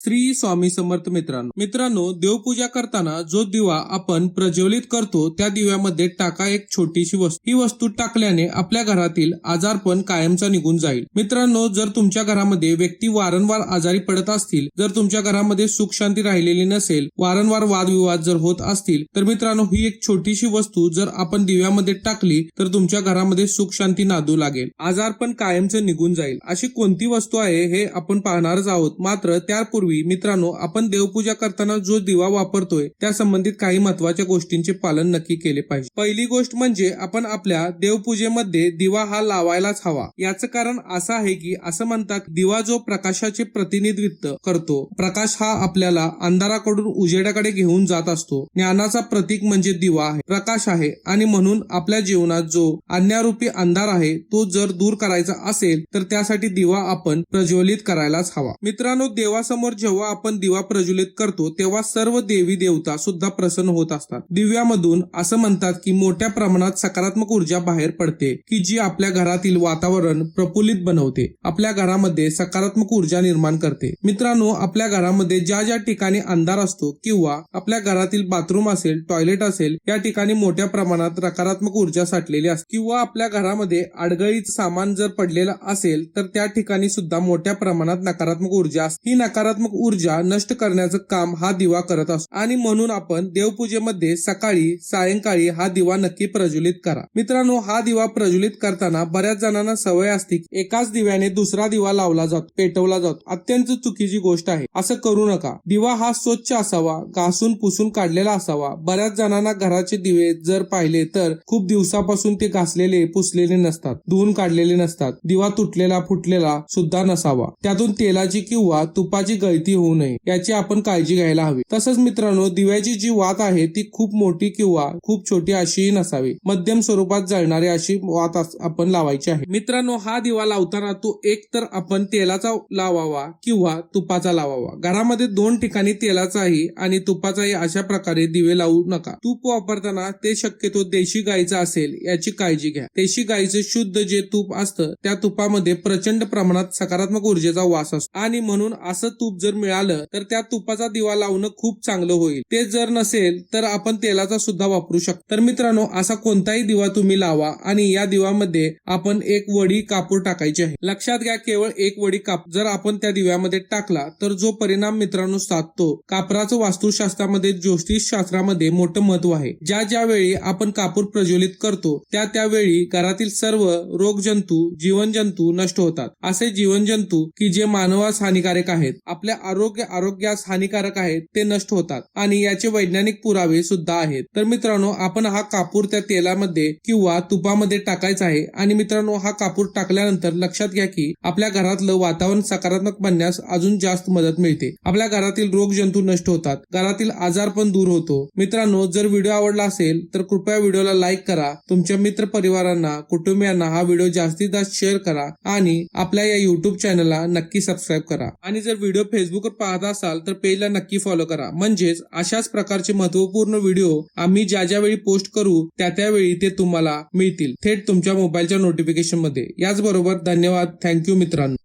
श्री स्वामी समर्थ मित्रांनो. मित्रांनो देवपूजा करताना जो दिवा आपण प्रज्वलित करतो त्या दिव्यामध्ये टाका एक छोटीशी वस्तू. ही वस्तू टाकल्याने आपल्या घरातील आजारपण कायमचा निघून जाईल. मित्रांनो जर तुमच्या घरामध्ये व्यक्ती वारंवार आजारी पडत असतील जर तुमच्या घरामध्ये सुख शांती राहिलेली नसेल वारंवार वादविवाद जर होत असतील तर मित्रांनो ही एक छोटीशी वस्तू जर आपण दिव्यामध्ये टाकली तर तुमच्या घरामध्ये सुख शांती नादू लागेल. आजारपण कायमचं निघून जाईल. अशी कोणती वस्तू आहे हे आपण पाहणारच आहोत. मात्र त्यापूर्वी मित्रांनो आपण देवपूजा करताना जो दिवा वापरतोय त्या संबंधित काही महत्त्वाच्या गोष्टींचे पालन नक्की केले पाहिजे. पहिली गोष्ट म्हणजे आपण आपल्या देवपूजेमध्ये दिवा हा लावायलाच हवा. याचं कारण असं आहे की असं म्हणतात दिवा जो प्रकाशाचे प्रतिनिधित्व करतो प्रकाश हा आपल्याला अंधाराकडून उजेडाकडे घेऊन जात असतो. ज्ञानाचा प्रतीक म्हणजे दिवा आहे प्रकाश आहे आणि म्हणून आपल्या जीवनात जो अन्यारूपी अंधार आहे तो जर दूर करायचा असेल तर त्यासाठी दिवा आपण प्रज्वलित करायलाच हवा. मित्रांनो देवासमोर जेव्हा आपण दिवा प्रज्वलित करतो तेव्हा सर्व देवी देवता सुद्धा प्रसन्न होत असतात. दिव्यामधून असं म्हणतात की मोठ्या प्रमाणात सकारात्मक ऊर्जा बाहेर पडते की जी आपल्या घरातील वातावरण प्रफुल्लित बनवते. आपल्या घरामध्ये सकारात्मक ऊर्जा निर्माण करते. मित्रांनो आपल्या घरामध्ये ज्या ज्या ठिकाणी अंधार असतो किंवा आपल्या घरातील बाथरूम असेल टॉयलेट असेल या ठिकाणी मोठ्या प्रमाणात नकारात्मक ऊर्जा साठलेली असते. किंवा आपल्या घरामध्ये अडगळीत सामान जर पडलेलं असेल तर त्या ठिकाणी सुद्धा मोठ्या प्रमाणात नकारात्मक ऊर्जा ही नकारात्मक ऊर्जा नष्ट करण्याचं काम हा दिवा करत असतो. आणि म्हणून आपण देवपूजेमध्ये सकाळी सायंकाळी हा दिवा नक्की प्रज्वलित करा. मित्रांनो हा दिवा प्रज्वलित करताना बऱ्याच जणांना सवय असते की एकाच दिव्याने दुसरा दिवा लावला जातो पेटवला जातो. अत्यंत चुकीची गोष्ट आहे. असं करू नका. दिवा हा स्वच्छ असावा घासून पुसून काढलेला असावा. बऱ्याच जणांना घराचे दिवे जर पाहिले तर खूप दिवसापासून ते घासलेले पुसलेले नसतात धुवून काढलेले नसतात. दिवा तुटलेला फुटलेला सुद्धा नसावा. त्यातून तेलाची किंवा तुपाची गळती होऊ नये. याची आपण काळजी घ्यायला हवी. तसंच मित्रांनो दिव्याची जी वात आहे ती खूप मोठी किंवा खूप छोटी अशीही नसावी. मध्यम स्वरूपात जळणारी अशी वात अस- आपण लावायची आहे. मित्रांनो हा दिवा लावताना तो एक तर आपण तेलाचा लावावा किंवा तुपाचा लावावा. घरामध्ये दोन ठिकाणी तेलाचाही आणि तुपाचाही अशा प्रकारे दिवे लावू नका. तूप वापरताना ते शक्यतो देशी गायीचा असेल याची काळजी घ्या. देशी गाईचं शुद्ध जे तूप असतं त्या तुपामध्ये प्रचंड प्रमाणात सकारात्मक ऊर्जेचा वास असतो. आणि म्हणून असं तूप जर मिळालं तर त्या तुपाचा दिवा लावणं खूप चांगलं होईल. ते जर नसेल तर आपण तेलाचा सुद्धा वापरू शकतो. तर मित्रांनो असा कोणताही दिवा तुम्ही लावा आणि या दिवामध्ये आपण एक वडी कापूर टाकायची आहे. लक्षात घ्या केवळ एक वडी काप जर आपण त्या दिव्यामध्ये टाकला तर जो परिणाम मित्रांनो साधतो. कापराचं वास्तुशास्त्रामध्ये ज्योतिष शास्त्रामध्ये मोठं महत्त्व आहे. ज्या ज्या वेळी आपण कापूर प्रज्वलित करतो त्या त्यावेळी घरातील सर्व रोगजंतू जीवनजंतू नष्ट होतात. असे जीवनजंतू की जे मानवास हानिकारक आहेत. आपल्या आरोग्य आरोग्यास हानिकारक आहेत ते नष्ट होतात. आणि याचे वैज्ञानिक पुरावे सुद्धा आहेत. तर मित्रांनो आपण हा कापूर त्या तेलामध्ये किंवा तुपामध्ये टाकायचा आहे. आणि मित्रांनो हा कापूर टाकल्यानंतर लक्षात घ्या की आपल्या घरातलं वातावरण सकारात्मक बनण्यास अजून जास्त मदत मिळते. आपल्या घरातील रोगजंतू नष्ट होतात. घरातील आजार पण दूर होतो. मित्रांनो जर व्हिडिओ आवडला असेल तर कृपया व्हिडिओला लाईक करा. तुमच्या मित्र परिवारांना कुटुंबियांना हा व्हिडिओ जास्तीत जास्त शेअर करा. आणि आपल्या या युट्यूब चॅनलला नक्की सबस्क्राईब करा. आणि जर व्हिडिओ फेसबुकवर पाहत असाल तर पेजला नक्की फॉलो करा. म्हणजेच अशाच प्रकारचे महत्त्वपूर्ण व्हिडिओ आम्ही ज्या ज्या वेळी पोस्ट करू त्या त्यावेळी ते तुम्हाला मिळतील. थेट तुमच्या मोबाईलच्या नोटिफिकेशनमध्ये. याचबरोबर धन्यवाद. थँक्यू मित्रांनो.